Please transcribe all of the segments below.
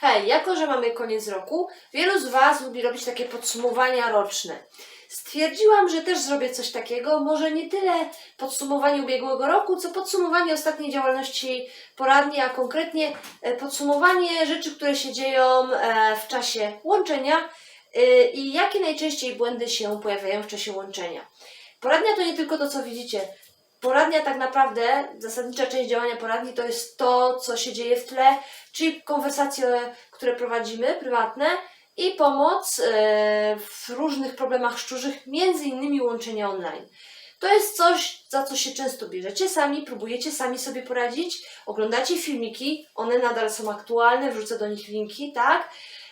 Hej, jako że mamy koniec roku, wielu z Was lubi robić takie podsumowania roczne. Stwierdziłam, że też zrobię coś takiego, może nie tyle podsumowanie ubiegłego roku, co podsumowanie ostatniej działalności poradni, a konkretnie e, podsumowanie rzeczy, które się dzieją e, w czasie łączenia e, i jakie najczęściej błędy się pojawiają w czasie łączenia. Poradnia to nie tylko to, co widzicie. Poradnia tak naprawdę, zasadnicza część działania poradni to jest to, co się dzieje w tle, czyli konwersacje, które prowadzimy, prywatne i pomoc e, w różnych problemach szczurzych, między innymi łączenia online. To jest coś, za co się często bierzecie sami, próbujecie sami sobie poradzić, oglądacie filmiki, one nadal są aktualne, wrzucę do nich linki, tak?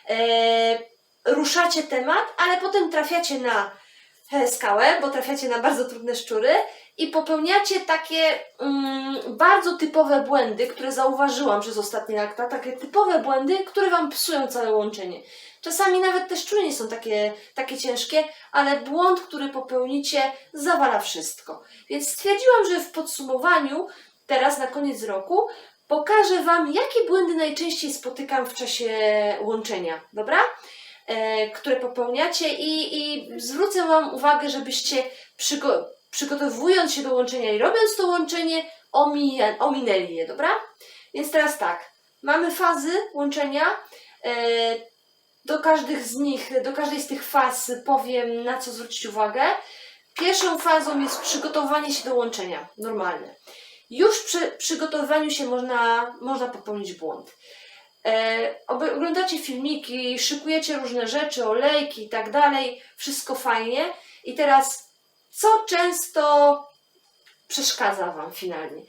E, ruszacie temat, ale potem trafiacie na e, skałę, bo trafiacie na bardzo trudne szczury i popełniacie takie mm, bardzo typowe błędy, które zauważyłam przez ostatnie lata, takie typowe błędy, które Wam psują całe łączenie. Czasami nawet te szczury nie są takie, takie ciężkie, ale błąd, który popełnicie, zawala wszystko. Więc stwierdziłam, że w podsumowaniu, teraz na koniec roku, pokażę Wam, jakie błędy najczęściej spotykam w czasie łączenia, dobra? E, które popełniacie i, i zwrócę Wam uwagę, żebyście przygo- przygotowując się do łączenia i robiąc to łączenie, omija- ominęli je, dobra? Więc teraz tak, mamy fazy łączenia. E, do każdych z nich, do każdej z tych faz powiem, na co zwrócić uwagę. Pierwszą fazą jest przygotowanie się do łączenia, normalne. Już przy przygotowywaniu się można, można popełnić błąd. E, oglądacie filmiki, szykujecie różne rzeczy, olejki i tak dalej, wszystko fajnie. I teraz, co często przeszkadza Wam finalnie?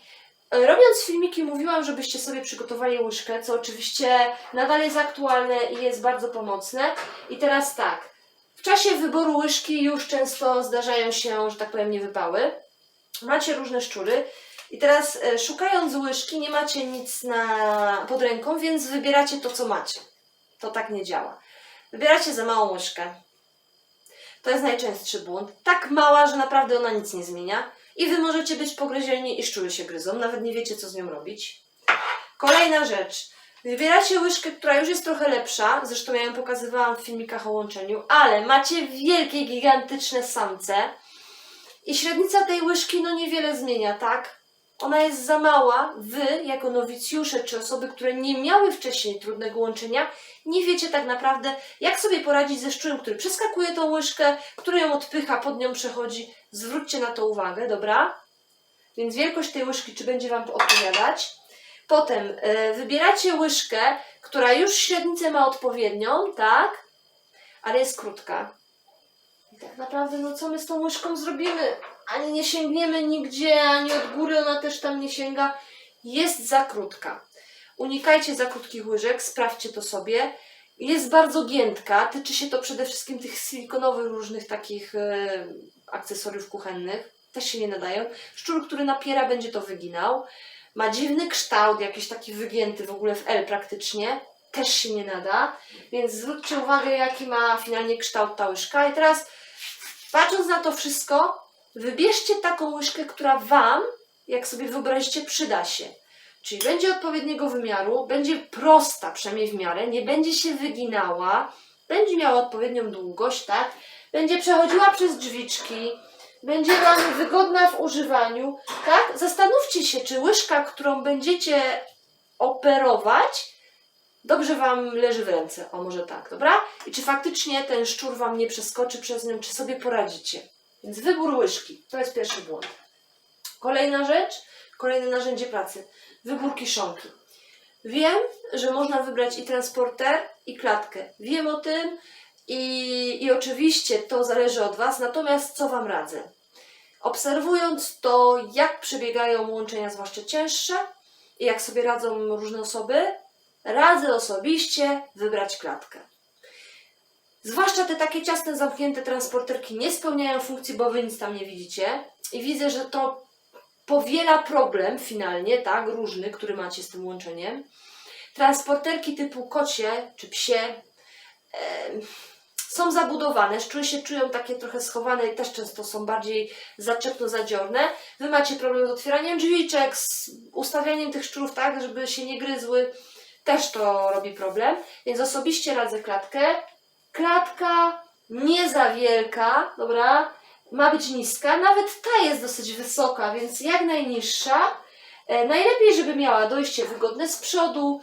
E, Robiąc filmiki mówiłam, żebyście sobie przygotowali łyżkę, co oczywiście nadal jest aktualne i jest bardzo pomocne. I teraz tak, w czasie wyboru łyżki już często zdarzają się, że tak powiem, niewypały. Macie różne szczury i teraz e, szukając łyżki nie macie nic na, pod ręką, więc wybieracie to, co macie. To tak nie działa. Wybieracie za małą łyżkę. To jest najczęstszy błąd. Tak mała, że naprawdę ona nic nie zmienia. I wy możecie być pogryzieni i szczury się gryzą. Nawet nie wiecie, co z nią robić. Kolejna rzecz. Wybieracie łyżkę, która już jest trochę lepsza. Zresztą ja ją pokazywałam w filmikach o łączeniu. Ale macie wielkie, gigantyczne samce. I średnica tej łyżki no niewiele zmienia, tak? Ona jest za mała. Wy, jako nowicjusze czy osoby, które nie miały wcześniej trudnego łączenia, nie wiecie tak naprawdę, jak sobie poradzić ze szczurem, który przeskakuje tą łyżkę, który ją odpycha, pod nią przechodzi. Zwróćcie na to uwagę, dobra? Więc wielkość tej łyżki, czy będzie Wam odpowiadać. Potem e, wybieracie łyżkę, która już średnicę ma odpowiednią, tak? Ale jest krótka. Tak naprawdę, no co my z tą łyżką zrobimy? Ani nie sięgniemy nigdzie, ani od góry ona też tam nie sięga. Jest za krótka. Unikajcie za krótkich łyżek, sprawdźcie to sobie. Jest bardzo giętka, tyczy się to przede wszystkim tych silikonowych różnych takich e, akcesoriów kuchennych. Też się nie nadają. Szczur, który napiera, będzie to wyginał. Ma dziwny kształt, jakiś taki wygięty w ogóle w L praktycznie. Też się nie nada. Więc zwróćcie uwagę, jaki ma finalnie kształt ta łyżka. I teraz, patrząc na to wszystko, wybierzcie taką łyżkę, która Wam, jak sobie wyobrazicie, przyda się. Czyli będzie odpowiedniego wymiaru, będzie prosta, przynajmniej w miarę, nie będzie się wyginała, będzie miała odpowiednią długość, tak? Będzie przechodziła przez drzwiczki, będzie Wam wygodna w używaniu, tak? Zastanówcie się, czy łyżka, którą będziecie operować, dobrze Wam leży w ręce. O, może tak, dobra? I czy faktycznie ten szczur Wam nie przeskoczy przez nią, czy sobie poradzicie. Więc wybór łyżki, to jest pierwszy błąd. Kolejna rzecz, kolejne narzędzie pracy. Wybór kiszonki. Wiem, że można wybrać i transporter, i klatkę. Wiem o tym i, i oczywiście to zależy od Was, natomiast co Wam radzę? Obserwując to, jak przebiegają łączenia, zwłaszcza cięższe, i jak sobie radzą różne osoby, radzę osobiście wybrać klatkę. Zwłaszcza te takie ciasne, zamknięte transporterki nie spełniają funkcji, bo wy nic tam nie widzicie. I widzę, że to powiela problem finalnie, tak, różny, który macie z tym łączeniem. Transporterki typu kocie czy psie em, są zabudowane, szczury się czują takie trochę schowane i też często są bardziej zaczepno-zadziorne. Wy macie problem z otwieraniem drzwiczek, z ustawianiem tych szczurów tak, żeby się nie gryzły. Też to robi problem, więc osobiście radzę klatkę. Klatka nie za wielka, dobra, ma być niska, nawet ta jest dosyć wysoka, więc jak najniższa. E, najlepiej, żeby miała dojście wygodne z przodu,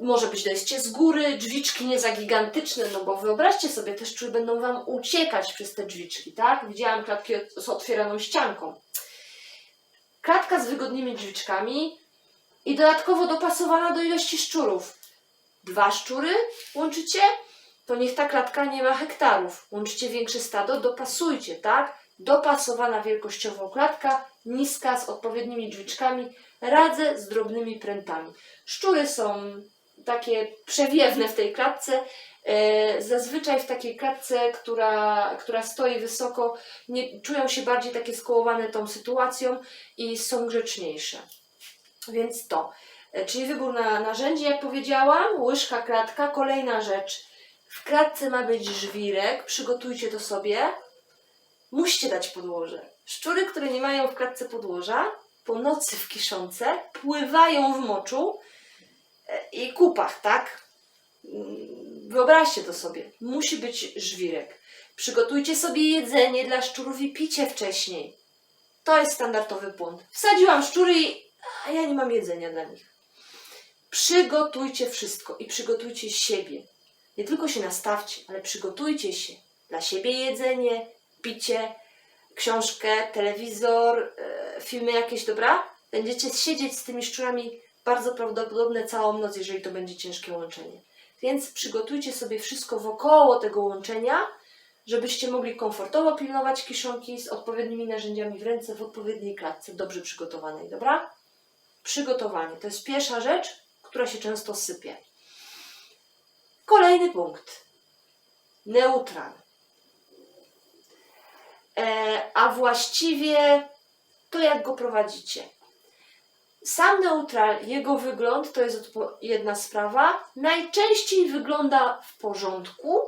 może być dojście z góry, drzwiczki nie za gigantyczne, no bo wyobraźcie sobie, te szczury będą Wam uciekać przez te drzwiczki, tak? Widziałam klatki z otwieraną ścianką. Klatka z wygodnymi drzwiczkami i dodatkowo dopasowana do ilości szczurów. Dwa szczury łączycie, to niech ta klatka nie ma hektarów. Łączycie większe stado, dopasujcie, tak? Dopasowana wielkościowo klatka, niska z odpowiednimi drzwiczkami, radzę z drobnymi prętami. Szczury są takie przewiewne w tej klatce. E, Zazwyczaj w takiej klatce, która, która stoi wysoko, nie, czują się bardziej takie skołowane tą sytuacją i są grzeczniejsze. Więc to. E, Czyli wybór na narzędzie, jak powiedziałam, łyżka, klatka. Kolejna rzecz. W klatce ma być żwirek, przygotujcie to sobie. Musicie dać podłoże. Szczury, które nie mają w klatce podłoża, po nocy w kiszonce pływają w moczu e, i kupach, tak? Mm, Wyobraźcie to sobie. Musi być żwirek. Przygotujcie sobie jedzenie dla szczurów i picie wcześniej. To jest standardowy błąd. Wsadziłam szczury a ja nie mam jedzenia dla nich. Przygotujcie wszystko i przygotujcie siebie. Nie tylko się nastawcie, ale przygotujcie się. Dla siebie jedzenie, picie, książkę, telewizor, e, filmy jakieś, dobra? Będziecie siedzieć z tymi szczurami bardzo prawdopodobne całą noc, jeżeli to będzie ciężkie łączenie. Więc przygotujcie sobie wszystko wokoło tego łączenia, żebyście mogli komfortowo pilnować kiszonki z odpowiednimi narzędziami w ręce, w odpowiedniej klatce, dobrze przygotowanej, dobra? Przygotowanie to jest pierwsza rzecz, która się często sypie. Kolejny punkt. Neutral. E, a właściwie to jak go prowadzicie. Sam neutral, jego wygląd to jest jedna sprawa. Najczęściej wygląda w porządku.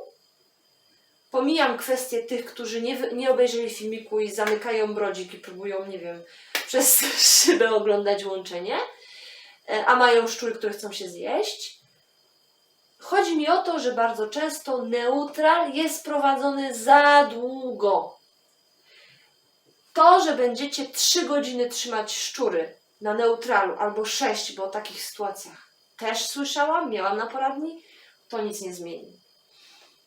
Pomijam kwestię tych, którzy nie, nie obejrzeli filmiku i zamykają brodzik i próbują, nie wiem, przez szybę oglądać łączenie, e, a mają szczury, które chcą się zjeść. Chodzi mi o to, że bardzo często neutral jest prowadzony za długo. To, że będziecie 3 godziny trzymać szczury na neutralu albo 6, bo o takich sytuacjach też słyszałam, miałam na poradni, to nic nie zmieni.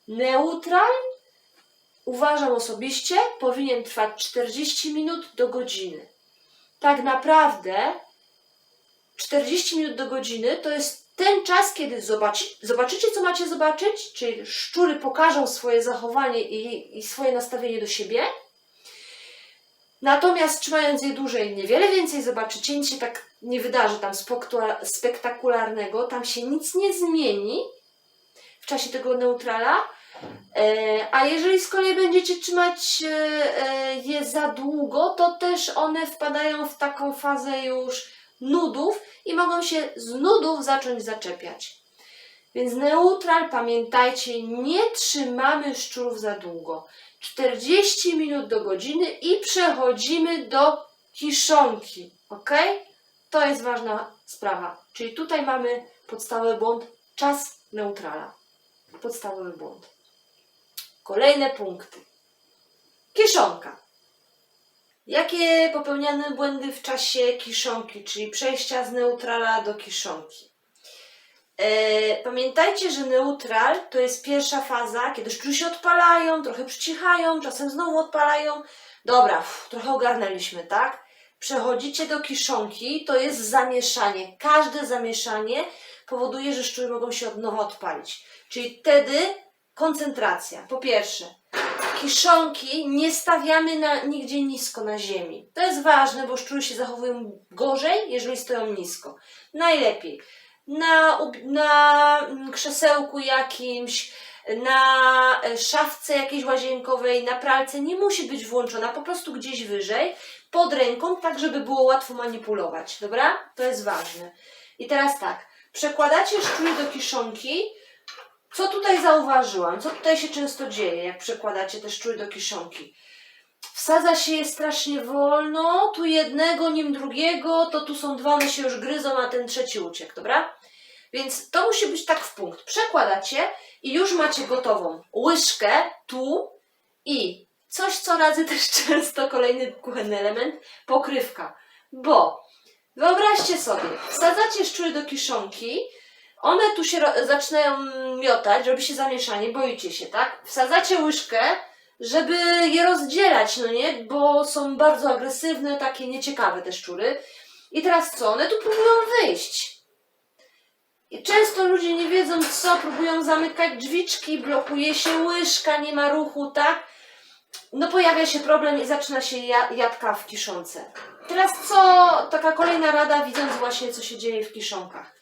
Neutral uważam osobiście powinien trwać 40 minut do godziny. Tak naprawdę 40 minut do godziny to jest ten czas, kiedy zobaczy, zobaczycie, co macie zobaczyć, czyli szczury pokażą swoje zachowanie i, i swoje nastawienie do siebie. Natomiast trzymając je dłużej, niewiele więcej zobaczycie, nic się tak nie wydarzy tam spektakularnego, tam się nic nie zmieni w czasie tego neutrala. E, a jeżeli z kolei będziecie trzymać e, e, je za długo, to też one wpadają w taką fazę już nudów i mogą się z nudów zacząć zaczepiać. Więc neutral, pamiętajcie, nie trzymamy szczurów za długo. 40 minut do godziny i przechodzimy do kiszonki. Ok? To jest ważna sprawa. Czyli tutaj mamy podstawowy błąd, czas neutrala. Podstawowy błąd. Kolejne punkty. Kiszonka. Jakie popełniane błędy w czasie kiszonki, czyli przejścia z neutrala do kiszonki? E, pamiętajcie, że neutral to jest pierwsza faza, kiedy szczury się odpalają, trochę przycichają, czasem znowu odpalają. Dobra, trochę ogarnęliśmy, tak? Przechodzicie do kiszonki, to jest zamieszanie. Każde zamieszanie powoduje, że szczury mogą się od nowa odpalić. Czyli wtedy koncentracja. Po pierwsze, kiszonki nie stawiamy na, nigdzie nisko na ziemi. To jest ważne, bo szczury się zachowują gorzej, jeżeli stoją nisko. Najlepiej na, na mm, krzesełku jakimś, na e, szafce jakiejś łazienkowej, na pralce nie musi być włączona, po prostu gdzieś wyżej, pod ręką, tak żeby było łatwo manipulować, dobra? To jest ważne. I teraz tak, przekładacie szczury do kiszonki. Co tutaj zauważyłam? Co tutaj się często dzieje, jak przekładacie te szczury do kiszonki? Wsadza się je strasznie wolno, tu jednego, nim drugiego, to tu są dwa, one się już gryzą, a ten trzeci uciekł, dobra? Więc to musi być tak w punkt. Przekładacie i już macie gotową łyżkę tu i coś, co radzę też często, kolejny kuchenny element, pokrywka. Bo wyobraźcie sobie, wsadzacie szczury do kiszonki, one tu się zaczynają miotać, robi się zamieszanie, boicie się, tak? Wsadzacie łyżkę, żeby je rozdzielać, no nie? Bo są bardzo agresywne, takie nieciekawe te szczury. I teraz co? One tu próbują wyjść. I często ludzie nie wiedzą co, próbują zamykać drzwiczki, blokuje się łyżka, nie ma ruchu, tak? No pojawia się problem i zaczyna się ja- jadka w kiszonce. Teraz co? Taka kolejna rada, widząc właśnie co się dzieje w kiszonkach.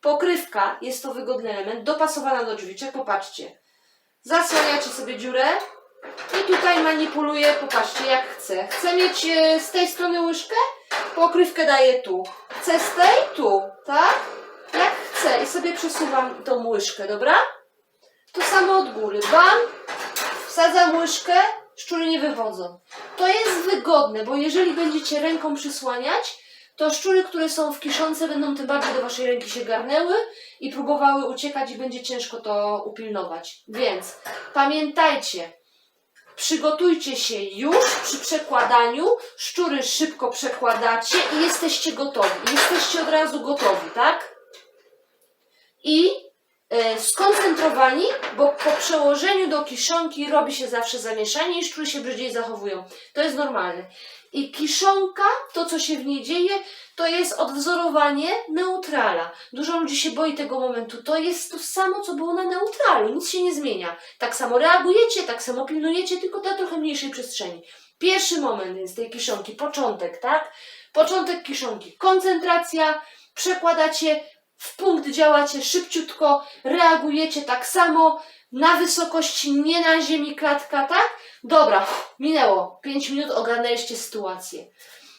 Pokrywka jest to wygodny element, dopasowana do drzwiczek, popatrzcie. Zasłaniacie sobie dziurę i tutaj manipuluję, popatrzcie jak chcę. Chcę mieć e, z tej strony łyżkę, pokrywkę daję tu. Chcę z tej tu, tak? Jak chcę i sobie przesuwam tą łyżkę, dobra? To samo od góry. Bam, wsadzam łyżkę, szczury nie wychodzą. To jest wygodne, bo jeżeli będziecie ręką przysłaniać, to szczury, które są w kiszonce, będą tym bardziej do waszej ręki się garnęły i próbowały uciekać i będzie ciężko to upilnować. Więc pamiętajcie, przygotujcie się już przy przekładaniu, szczury szybko przekładacie i jesteście gotowi. Jesteście od razu gotowi, tak? I e, skoncentrowani, bo po przełożeniu do kiszonki robi się zawsze zamieszanie i szczury się bardziej zachowują. To jest normalne. I kiszonka, to co się w niej dzieje, to jest odwzorowanie neutrala. Dużo ludzi się boi tego momentu. To jest to samo, co było na neutralu. Nic się nie zmienia. Tak samo reagujecie, tak samo pilnujecie, tylko na trochę mniejszej przestrzeni. Pierwszy moment więc tej kiszonki, początek, tak? Początek kiszonki, koncentracja, przekładacie, w punkt działacie szybciutko, reagujecie tak samo, na wysokości, nie na ziemi klatka, tak? Dobra, minęło 5 minut, ogarnęliście sytuację.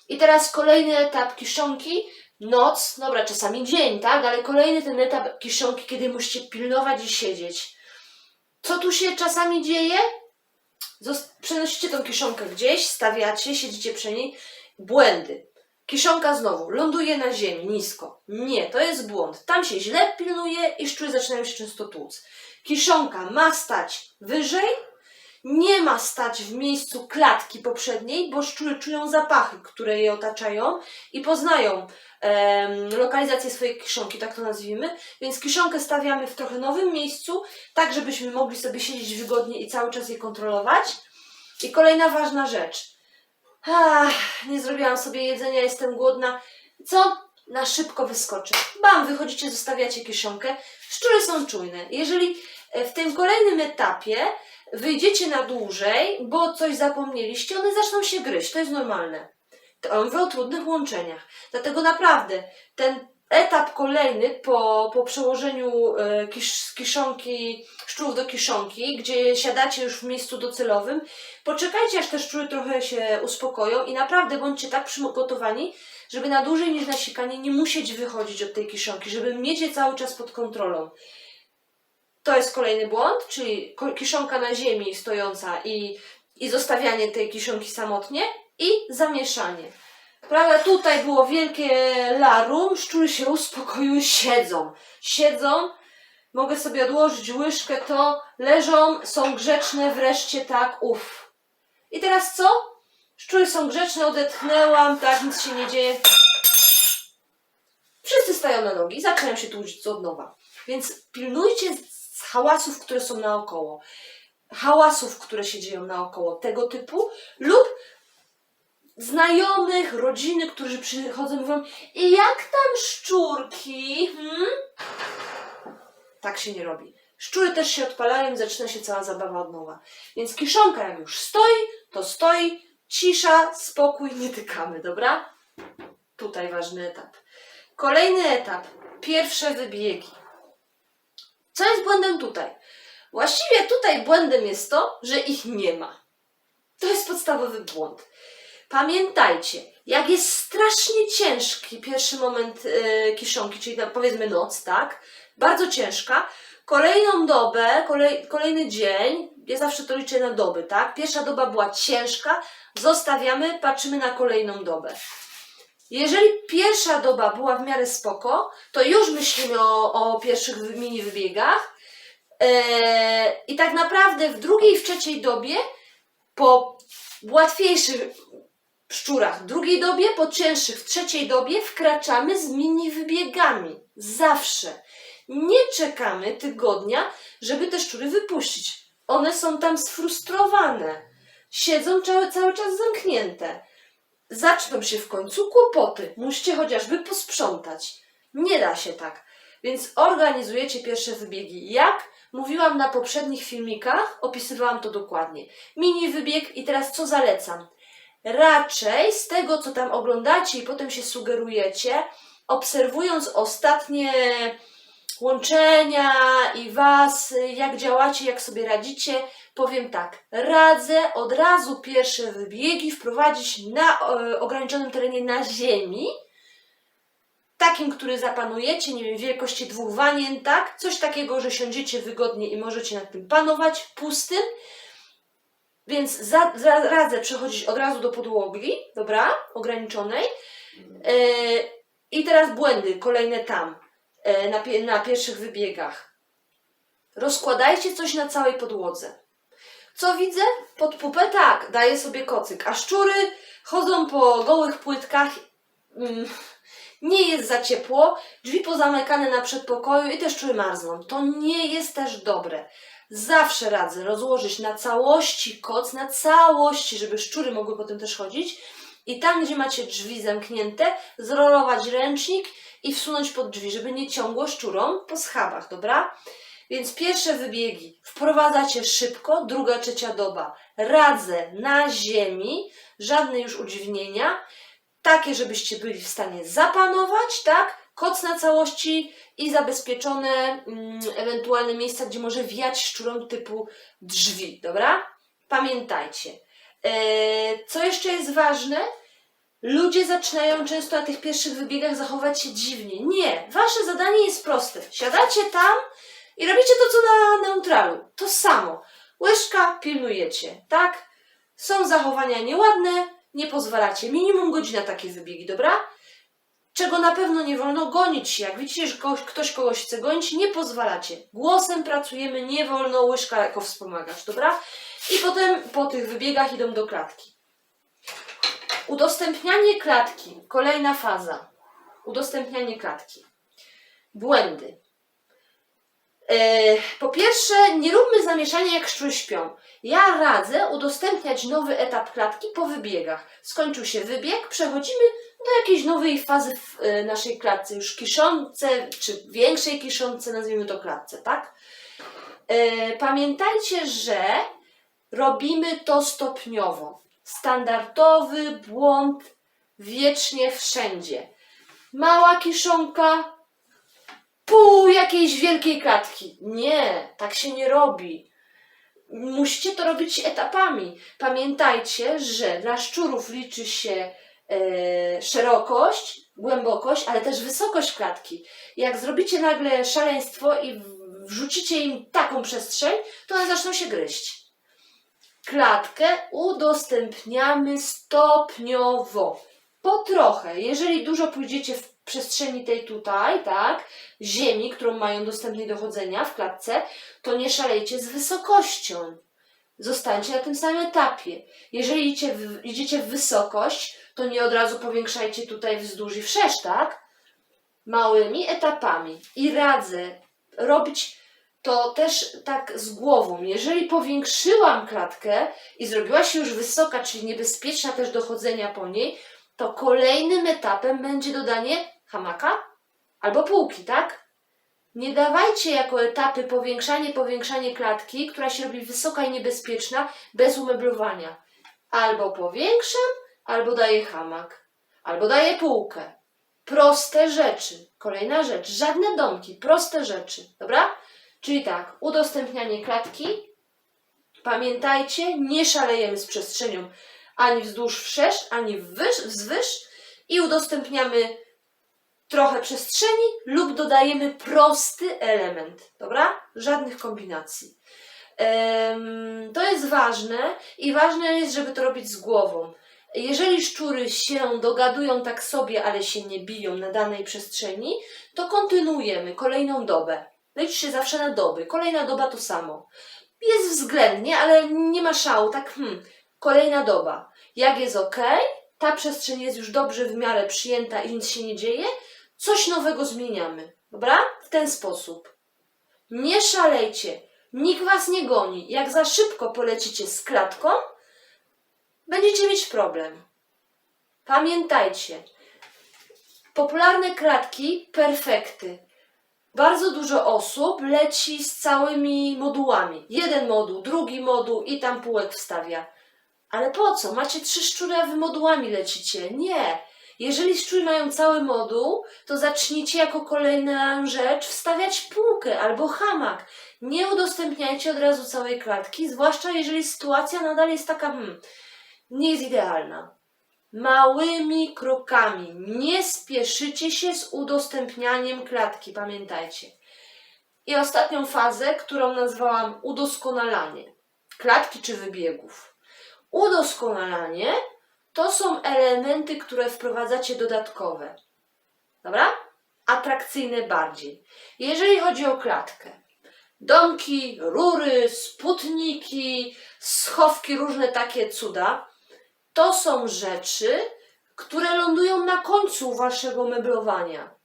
I teraz kolejny etap kiszonki, noc, dobra, czasami dzień, tak? Ale kolejny ten etap kiszonki, kiedy musicie pilnować i siedzieć. Co tu się czasami dzieje? Przenosicie tą kiszonkę gdzieś, stawiacie, siedzicie przy niej. Błędy. Kiszonka znowu ląduje na ziemi, nisko. Nie, to jest błąd. Tam się źle pilnuje i szczury zaczynają się często tłuc. Kiszonka ma stać wyżej, nie ma stać w miejscu klatki poprzedniej, bo szczury czują zapachy, które je otaczają i poznają em, lokalizację swojej kiszonki, tak to nazwijmy. Więc kiszonkę stawiamy w trochę nowym miejscu, tak żebyśmy mogli sobie siedzieć wygodnie i cały czas je kontrolować. I kolejna ważna rzecz. Ach, nie zrobiłam sobie jedzenia, jestem głodna. Co? Na szybko wyskoczę. Bam, wychodzicie, zostawiacie kieszonkę. Szczury są czujne. Jeżeli e, w tym kolejnym etapie wyjdziecie na dłużej, bo coś zapomnieliście, one zaczną się gryźć. To jest normalne. To mówię o trudnych łączeniach. Dlatego naprawdę ten etap kolejny po, po przełożeniu e, kisz, kiszonki, szczurów do kiszonki, gdzie siadacie już w miejscu docelowym, poczekajcie aż te szczury trochę się uspokoją i naprawdę bądźcie tak przygotowani, żeby na dłużej niż na sikanie nie musieć wychodzić od tej kiszonki, żeby mieć je cały czas pod kontrolą. To jest kolejny błąd, czyli kiszonka na ziemi stojąca i, i zostawianie tej kiszonki samotnie i zamieszanie. Prawda, tutaj było wielkie larum, szczury się uspokoiły, siedzą. Siedzą, mogę sobie odłożyć łyżkę, to leżą, są grzeczne, wreszcie tak, uff. I teraz co? Szczury są grzeczne, odetchnęłam, tak, nic się nie dzieje. Wszyscy stają na nogi, zaczynają się tłuc od nowa. Więc pilnujcie hałasów, które są naokoło. Hałasów, które się dzieją naokoło tego typu lub znajomych, rodziny, którzy przychodzą i mówią i jak tam szczurki? Hmm? Tak się nie robi. Szczury też się odpalają i zaczyna się cała zabawa od nowa. Więc kiszonka jak już stoi, to stoi, cisza, spokój, nie tykamy, dobra? Tutaj ważny etap. Kolejny etap. Pierwsze wybiegi. Co jest błędem tutaj? Właściwie tutaj błędem jest to, że ich nie ma. To jest podstawowy błąd. Pamiętajcie, jak jest strasznie ciężki pierwszy moment e, kiszonki, czyli powiedzmy noc, tak? Bardzo ciężka. Kolejną dobę, kolej, kolejny dzień, ja zawsze to liczę na doby, tak? Pierwsza doba była ciężka, zostawiamy, patrzymy na kolejną dobę. Jeżeli pierwsza doba była w miarę spoko, to już myślimy o, o pierwszych mini wybiegach. Eee, I tak naprawdę w drugiej i w trzeciej dobie, po łatwiejszych szczurach w drugiej dobie, po cięższych w trzeciej dobie, wkraczamy z mini wybiegami. Zawsze. Nie czekamy tygodnia, żeby te szczury wypuścić. One są tam sfrustrowane. Siedzą cały, cały czas zamknięte. Zaczną się w końcu kłopoty. Musicie chociażby posprzątać. Nie da się tak. Więc organizujecie pierwsze wybiegi. Jak? Mówiłam na poprzednich filmikach, opisywałam to dokładnie. Mini wybieg i teraz co zalecam? Raczej z tego, co tam oglądacie i potem się sugerujecie, obserwując ostatnie łączenia i Was, jak działacie, jak sobie radzicie, powiem tak, radzę od razu pierwsze wybiegi wprowadzić na e, ograniczonym terenie na ziemi, takim, który zapanujecie, nie wiem, wielkości dwóch wanien, tak? Coś takiego, że siądziecie wygodnie i możecie nad tym panować, pustym. Więc za, za, radzę przechodzić od razu do podłogi, dobra? Ograniczonej. E, I teraz błędy, kolejne tam, na, pie, na pierwszych wybiegach. Rozkładajcie coś na całej podłodze. Co widzę? Pod pupę tak, daje sobie kocyk, a szczury chodzą po gołych płytkach. Mm, nie jest za ciepło, drzwi pozamykane na przedpokoju i te szczury marzną. To nie jest też dobre. Zawsze radzę rozłożyć na całości koc, na całości, żeby szczury mogły potem też chodzić. I tam, gdzie macie drzwi zamknięte, zrolować ręcznik i wsunąć pod drzwi, żeby nie ciągło szczurom po schabach, dobra? Więc pierwsze wybiegi wprowadzacie szybko, druga, trzecia doba. Radzę na ziemi, żadne już udziwnienia, takie, żebyście byli w stanie zapanować, tak? Koc na całości i zabezpieczone mm, ewentualne miejsca, gdzie może wiać szczurom typu drzwi, dobra? Pamiętajcie. Eee, co jeszcze jest ważne? Ludzie zaczynają często na tych pierwszych wybiegach zachować się dziwnie. Nie, wasze zadanie jest proste. Siadacie tam i robicie to, co na neutralu. To samo. Łyżka pilnujecie, tak? Są zachowania nieładne, nie pozwalacie. Minimum godzina takie wybiegi, dobra? Czego na pewno nie wolno gonić. Jak widzicie, że kogoś, ktoś kogoś chce gonić, nie pozwalacie. Głosem pracujemy, nie wolno łyżka jako wspomagacz, dobra? I potem po tych wybiegach idą do klatki. Udostępnianie klatki. Kolejna faza. Udostępnianie klatki. Błędy. E, Po pierwsze, nie róbmy zamieszania jak szczury śpią. Ja radzę udostępniać nowy etap klatki po wybiegach. Skończył się wybieg, przechodzimy do jakiejś nowej fazy w e, naszej klatce, już kiszące, czy większej kiszące, nazwijmy to klatce, tak? E, Pamiętajcie, że robimy to stopniowo. Standardowy błąd wiecznie wszędzie. Mała kiszonka, pół jakiejś wielkiej klatki. Nie, tak się nie robi. Musicie to robić etapami. Pamiętajcie, że dla szczurów liczy się e, szerokość, głębokość, ale też wysokość klatki. Jak zrobicie nagle szaleństwo i wrzucicie im taką przestrzeń, to one zaczną się gryźć. Klatkę udostępniamy stopniowo. Po trochę. Jeżeli dużo pójdziecie w przestrzeni tej tutaj, tak, ziemi, którą mają dostępnej do chodzenia w klatce, to nie szalejcie z wysokością. Zostańcie na tym samym etapie. Jeżeli idziecie w, wysokość, to nie od razu powiększajcie tutaj wzdłuż i wszerz, tak? Małymi etapami. I radzę robić to też tak z głową. Jeżeli powiększyłam klatkę i zrobiła się już wysoka, czyli niebezpieczna też do chodzenia po niej, to kolejnym etapem będzie dodanie hamaka albo półki, tak? Nie dawajcie jako etapy powiększanie, powiększanie klatki, która się robi wysoka i niebezpieczna bez umeblowania. Albo powiększam, albo daję hamak, albo daję półkę. Proste rzeczy. Kolejna rzecz. Żadne domki, proste rzeczy. Dobra? Czyli tak, udostępnianie klatki. Pamiętajcie, nie szalejemy z przestrzenią ani wzdłuż wszerz, ani wwyż, wzwyż i udostępniamy trochę przestrzeni lub dodajemy prosty element, dobra? Żadnych kombinacji. Em, to jest ważne i ważne jest, żeby to robić z głową. Jeżeli szczury się dogadują tak sobie, ale się nie biją na danej przestrzeni, to kontynuujemy kolejną dobę. Lecz się zawsze na doby. Kolejna doba to samo. Jest względnie, ale nie ma szału. Tak, hmm, kolejna doba. Jak jest ok, ta przestrzeń jest już dobrze w miarę przyjęta i nic się nie dzieje, coś nowego zmieniamy. Dobra? W ten sposób. Nie szalejcie. Nikt was nie goni. Jak za szybko polecicie z klatką, będziecie mieć problem. Pamiętajcie. Popularne klatki, perfekty. Bardzo dużo osób leci z całymi modułami. Jeden moduł, drugi moduł i tam półek wstawia. Ale po co? Macie trzy szczury, a wy modułami lecicie. Nie. Jeżeli szczury mają cały moduł, to zacznijcie jako kolejną rzecz wstawiać półkę albo hamak. Nie udostępniajcie od razu całej klatki, zwłaszcza jeżeli sytuacja nadal jest taka, hmm, nie jest idealna. Małymi krokami. Nie spieszycie się z udostępnianiem klatki, pamiętajcie. I ostatnią fazę, którą nazwałam udoskonalanie. Klatki czy wybiegów. Udoskonalanie to są elementy, które wprowadzacie dodatkowe. Dobra? Atrakcyjne bardziej. Jeżeli chodzi o klatkę, domki, rury, sputniki, schowki, różne takie cuda, to są rzeczy, które lądują na końcu waszego meblowania.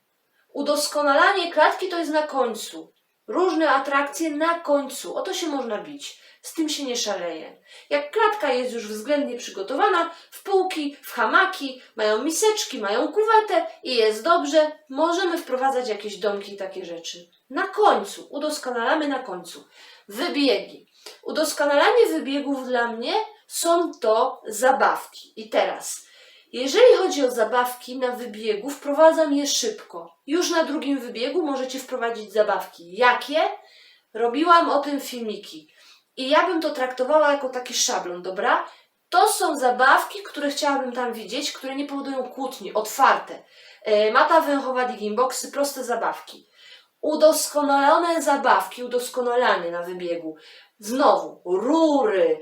Udoskonalanie klatki to jest na końcu. Różne atrakcje na końcu. O to się można bić. Z tym się nie szaleje. Jak klatka jest już względnie przygotowana, w półki, w hamaki, mają miseczki, mają kuwetę i jest dobrze, możemy wprowadzać jakieś domki i takie rzeczy. Na końcu, udoskonalamy na końcu. Wybiegi. Udoskonalanie wybiegów dla mnie są to zabawki. I teraz, jeżeli chodzi o zabawki na wybiegu, wprowadzam je szybko. Już na drugim wybiegu możecie wprowadzić zabawki. Jakie? Robiłam o tym filmiki. I ja bym to traktowała jako taki szablon, dobra? To są zabawki, które chciałabym tam widzieć, które nie powodują kłótni, otwarte. E, mata węchowa, digging boxy, proste zabawki. Udoskonalone zabawki, udoskonalanie na wybiegu. Znowu, rury,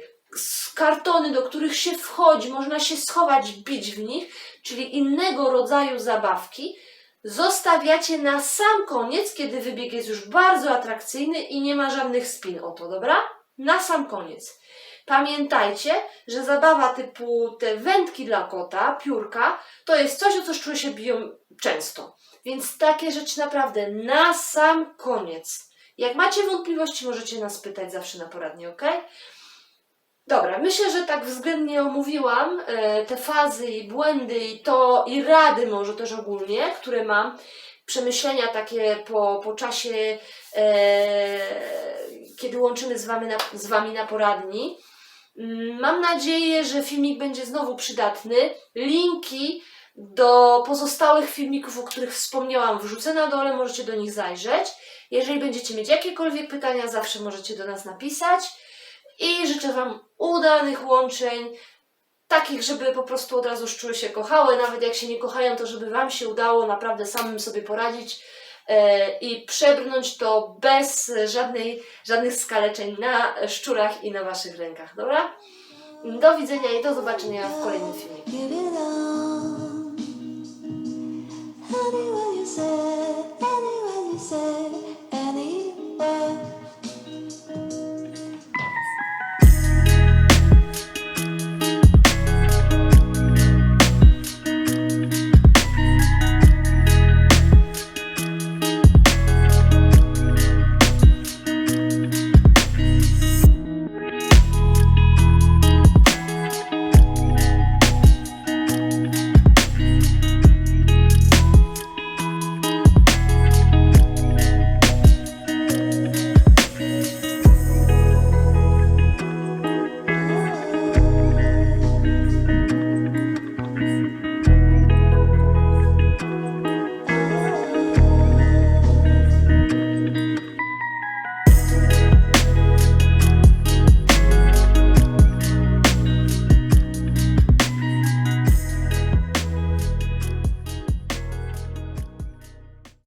kartony, do których się wchodzi, można się schować, bić w nich, czyli innego rodzaju zabawki, zostawiacie na sam koniec, kiedy wybieg jest już bardzo atrakcyjny i nie ma żadnych spin o to, dobra? Na sam koniec. Pamiętajcie, że zabawa typu te wędki dla kota, piórka, to jest coś, o co szczury się biją często. Więc takie rzeczy naprawdę na sam koniec. Jak macie wątpliwości, możecie nas pytać zawsze na poradnie, ok? Dobra, myślę, że tak względnie omówiłam e, te fazy i błędy i to i rady może też ogólnie, które mam, przemyślenia takie po, po czasie, e, kiedy łączymy z wami, na, z wami na poradni. Mm, Mam nadzieję, że filmik będzie znowu przydatny. Linki do pozostałych filmików, o których wspomniałam, wrzucę na dole, możecie do nich zajrzeć. Jeżeli będziecie mieć jakiekolwiek pytania, zawsze możecie do nas napisać. I życzę Wam udanych łączeń, takich, żeby po prostu od razu szczury się kochały. Nawet jak się nie kochają, to żeby Wam się udało naprawdę samym sobie poradzić e, i przebrnąć to bez żadnej, żadnych skaleczeń na szczurach i na Waszych rękach. Dobra? Do widzenia i do zobaczenia w kolejnym filmie.